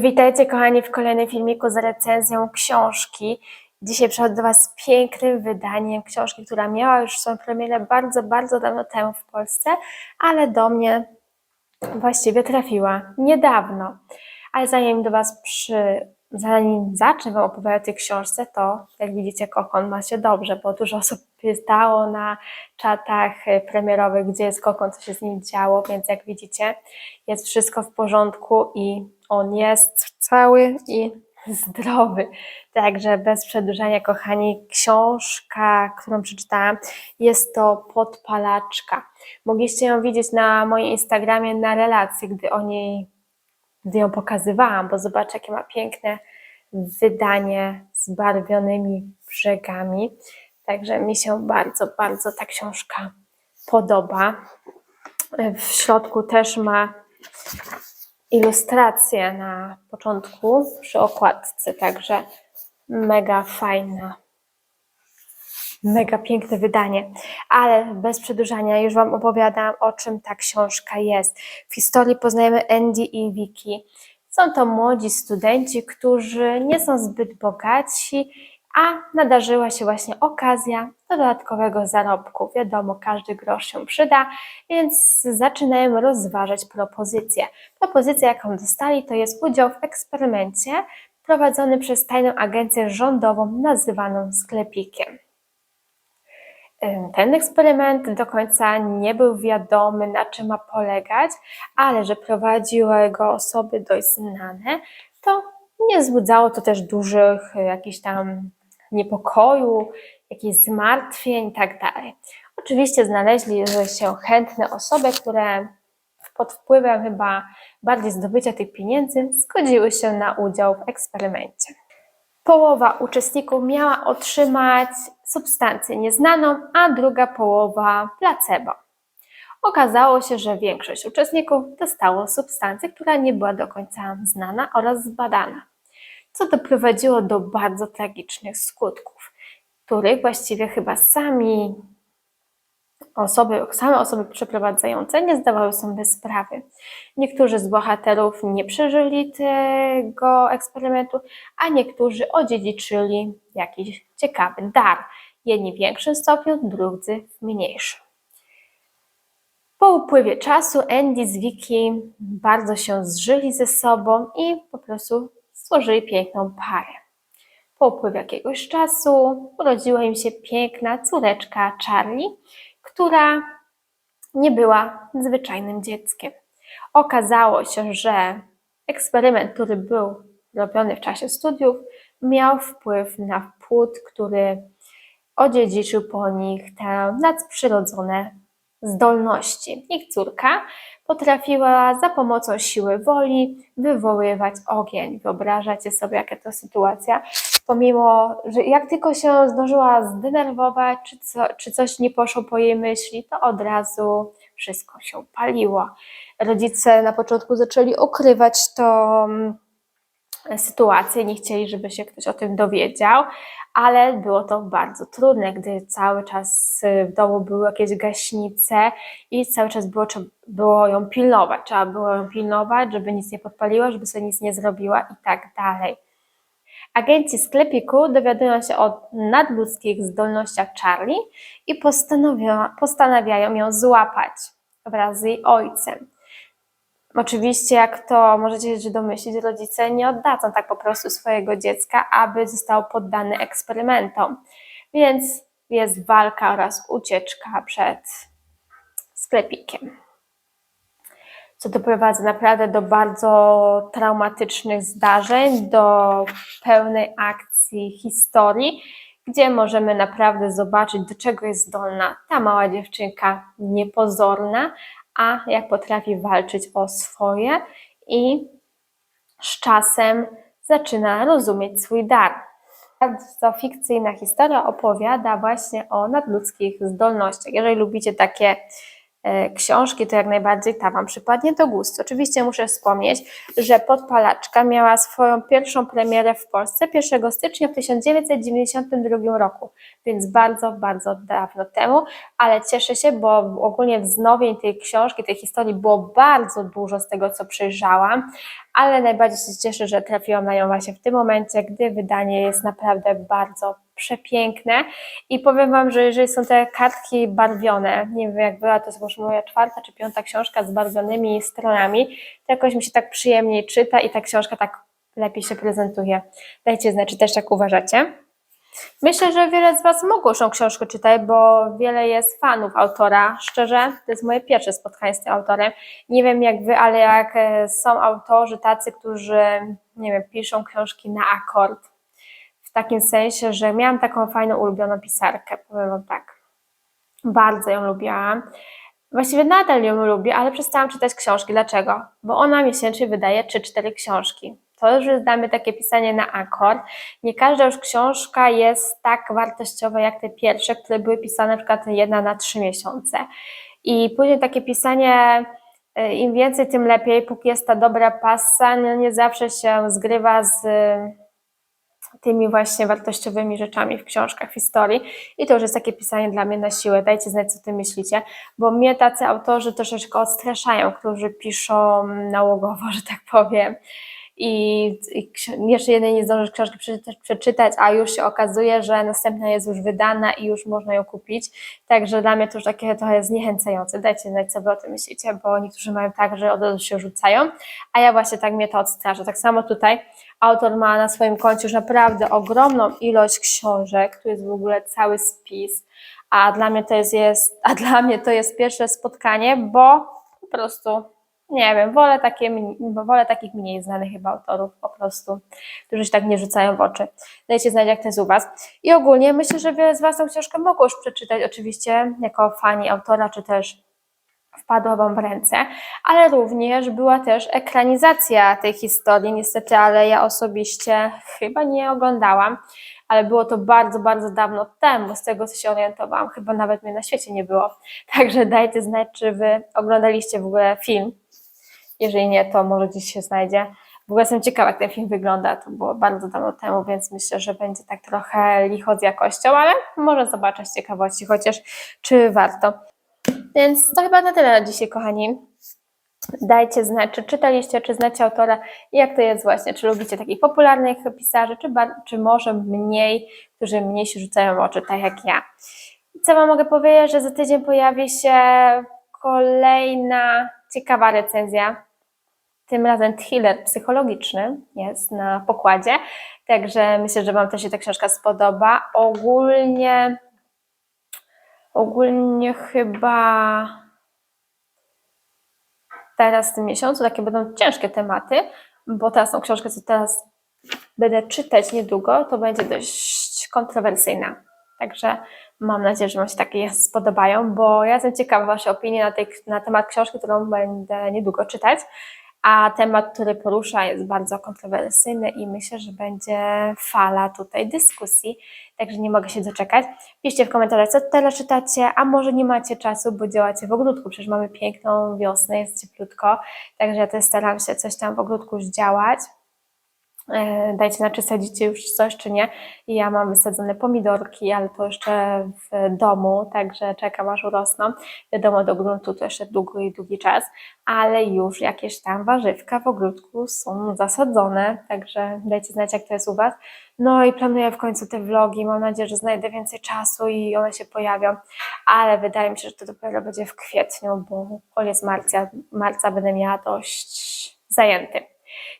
Witajcie kochani w kolejnym filmiku z recenzją książki. Dzisiaj przychodzę do Was z pięknym wydaniem książki, która miała już swoją premierę bardzo, bardzo dawno temu w Polsce, ale do mnie właściwie trafiła niedawno. Ale zanim do Was przy... zanim zacznę Wam opowiadać o tej książce, to jak widzicie Kokon ma się dobrze, bo dużo osób pytało na czatach premierowych, gdzie jest Kokon, co się z nim działo, więc jak widzicie jest wszystko w porządku i on jest cały i zdrowy. Także bez przedłużania, kochani, książka, którą przeczytałam, jest to Podpalaczka. Mogliście ją widzieć na moim Instagramie na relacji, gdy o niej, gdy ją pokazywałam, bo zobaczcie, jakie ma piękne wydanie z barwionymi brzegami. Także mi się bardzo, bardzo ta książka podoba. W środku też ma ilustrację na początku przy okładce, także mega fajna. Mega piękne wydanie, ale bez przedłużania już Wam opowiadam, o czym ta książka jest. W historii poznajemy Andy i Vicky. Są to młodzi studenci, którzy nie są zbyt bogaci, a nadarzyła się właśnie okazja do dodatkowego zarobku. Wiadomo, każdy grosz się przyda, więc zaczynają rozważać propozycję. Propozycja, jaką dostali, to jest udział w eksperymencie prowadzony przez tajną agencję rządową nazywaną sklepikiem. Ten eksperyment do końca nie był wiadomy, na czym ma polegać, ale że prowadziły go osoby dość znane, to nie wzbudzało to też dużych jakichś tam niepokoju, jakichś zmartwień tak dalej. Oczywiście znaleźli się chętne osoby, które pod wpływem chyba bardziej zdobycia tych pieniędzy zgodziły się na udział w eksperymencie. Połowa uczestników miała otrzymać substancję nieznaną, a druga połowa placebo. Okazało się, że większość uczestników dostało substancję, która nie była do końca znana oraz zbadana co doprowadziło do bardzo tragicznych skutków, których właściwie chyba sami osoby, same osoby przeprowadzające nie zdawały sobie sprawy. Niektórzy z bohaterów nie przeżyli tego eksperymentu, a niektórzy odziedziczyli jakiś ciekawy dar. Jedni w większym stopniu, drudzy w mniejszym. Po upływie czasu Andy z Vicky bardzo się zżyli ze sobą i po prostu stworzyli piękną parę. Po upływie jakiegoś czasu urodziła im się piękna córeczka Charlie, która nie była zwyczajnym dzieckiem. Okazało się, że eksperyment, który był robiony w czasie studiów, miał wpływ na płód, który odziedziczył po nich te nadprzyrodzone zdolności. Ich córka potrafiła za pomocą siły woli wywoływać ogień. Wyobrażacie sobie, jaka to sytuacja? Pomimo, że jak tylko się zdążyła zdenerwować, czy, co, czy coś nie poszło po jej myśli, to od razu wszystko się paliło. Rodzice na początku zaczęli ukrywać to sytuację, nie chcieli, żeby się ktoś o tym dowiedział, ale było to bardzo trudne, gdy cały czas w domu były jakieś gaśnice i cały czas było, było ją pilnować. Trzeba było ją pilnować, żeby nic nie podpaliła, żeby sobie nic nie zrobiła i tak dalej. Agenci sklepiku dowiadują się o nadludzkich zdolnościach Charlie i postanawiają ją złapać wraz z jej ojcem. Oczywiście, jak to możecie się domyślić, rodzice nie oddadzą tak po prostu swojego dziecka, aby zostało poddane eksperymentom. Więc jest walka oraz ucieczka przed sklepikiem. Co doprowadza naprawdę do bardzo traumatycznych zdarzeń, do pełnej akcji historii, gdzie możemy naprawdę zobaczyć, do czego jest zdolna ta mała dziewczynka niepozorna, a jak potrafi walczyć o swoje i z czasem zaczyna rozumieć swój dar. Bardzo fikcyjna historia opowiada właśnie o nadludzkich zdolnościach. Jeżeli lubicie takie książki, to jak najbardziej ta Wam przypadnie do gustu. Oczywiście muszę wspomnieć, że Podpalaczka miała swoją pierwszą premierę w Polsce 1 stycznia w 1992 roku, więc bardzo, bardzo dawno temu, ale cieszę się, bo ogólnie wznowień tej książki, tej historii było bardzo dużo z tego, co przejrzałam, ale najbardziej się cieszę, że trafiłam na nią właśnie w tym momencie, gdy wydanie jest naprawdę bardzo przepiękne i powiem Wam, że jeżeli są te kartki barwione, nie wiem jak była, to jest może moja czwarta czy piąta książka z barwionymi stronami, to jakoś mi się tak przyjemniej czyta i ta książka tak lepiej się prezentuje. Dajcie znać, czy też tak uważacie. Myślę, że wiele z Was mogło tą książkę czytać, bo wiele jest fanów autora. Szczerze, to jest moje pierwsze spotkanie z tym autorem. Nie wiem jak Wy, ale jak e, są autorzy tacy, którzy, nie wiem, piszą książki na akord, takim sensie, że miałam taką fajną, ulubioną pisarkę, powiem Wam tak. Bardzo ją lubiłam. Właściwie nadal ją lubię, ale przestałam czytać książki. Dlaczego? Bo ona miesięcznie wydaje 3-4 książki. To już jest dla mnie takie pisanie na akord. Nie każda już książka jest tak wartościowa jak te pierwsze, które były pisane na przykład jedna na trzy miesiące. I później takie pisanie, e, im więcej, tym lepiej, póki jest ta dobra pasa, no nie zawsze się zgrywa z tymi właśnie wartościowymi rzeczami w książkach, historii. I to już jest takie pisanie dla mnie na siłę. Dajcie znać, co ty myślicie, bo mnie tacy autorzy troszeczkę odstraszają, którzy piszą nałogowo, że tak powiem i, i jeszcze jednej nie zdążysz książki przeczytać, a już się okazuje, że następna jest już wydana i już można ją kupić. Także dla mnie to już takie trochę zniechęcające. Dajcie znać, co wy o tym myślicie, bo niektórzy mają tak, że od razu się rzucają, a ja właśnie tak mnie to odstrasza. Tak samo tutaj autor ma na swoim koncie już naprawdę ogromną ilość książek, tu jest w ogóle cały spis, a dla mnie to jest, jest a dla mnie to jest pierwsze spotkanie, bo po prostu nie wiem, wolę, takie, wolę takich mniej znanych chyba autorów po prostu, którzy się tak nie rzucają w oczy. Dajcie znać, jak to jest u Was. I ogólnie myślę, że wiele z Was tą książkę mogło już przeczytać, oczywiście jako fani autora, czy też wpadła Wam w ręce, ale również była też ekranizacja tej historii, niestety, ale ja osobiście chyba nie oglądałam, ale było to bardzo, bardzo dawno temu, z tego co się orientowałam, chyba nawet mnie na świecie nie było. Także dajcie znać, czy Wy oglądaliście w ogóle film jeżeli nie, to może gdzieś się znajdzie. W ogóle jestem ciekawa, jak ten film wygląda. To było bardzo dawno temu, więc myślę, że będzie tak trochę licho z jakością, ale może zobaczę z ciekawości, chociaż czy warto. Więc to chyba na tyle na dzisiaj, kochani. Dajcie znać, czy czytaliście, czy znacie autora i jak to jest właśnie, czy lubicie takich popularnych pisarzy, czy, czy może mniej, którzy mniej się rzucają w oczy, tak jak ja. Co Wam mogę powiedzieć, że za tydzień pojawi się kolejna ciekawa recenzja tym razem thriller psychologiczny jest na pokładzie, także myślę, że Wam też się ta książka spodoba. Ogólnie, ogólnie chyba teraz w tym miesiącu takie będą ciężkie tematy, bo teraz tą książkę, co teraz będę czytać niedługo, to będzie dość kontrowersyjna. Także mam nadzieję, że Wam się takie spodobają, bo ja jestem ciekawa Waszej opinii na, tej, na temat książki, którą będę niedługo czytać a temat, który porusza jest bardzo kontrowersyjny i myślę, że będzie fala tutaj dyskusji, także nie mogę się doczekać. Piszcie w komentarzach, co teraz czytacie, a może nie macie czasu, bo działacie w ogródku, przecież mamy piękną wiosnę, jest cieplutko, także ja też staram się coś tam w ogródku już działać. E, dajcie na czy sadzicie już coś, czy nie. I ja mam wysadzone pomidorki, ale to jeszcze w domu, także czekam aż urosną. Wiadomo, do gruntu to jeszcze długi, długi czas, ale już jakieś tam warzywka w ogródku są zasadzone, także dajcie znać, jak to jest u Was. No i planuję w końcu te vlogi, mam nadzieję, że znajdę więcej czasu i one się pojawią, ale wydaje mi się, że to dopiero będzie w kwietniu, bo koniec marca, marca będę miała dość zajęty.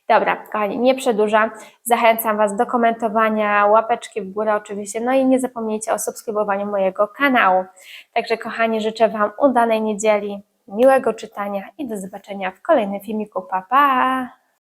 Dobra, kochani, nie przedłużam. Zachęcam Was do komentowania, łapeczki w górę oczywiście, no i nie zapomnijcie o subskrybowaniu mojego kanału. Także, kochani, życzę Wam udanej niedzieli, miłego czytania i do zobaczenia w kolejnym filmiku. Pa, pa!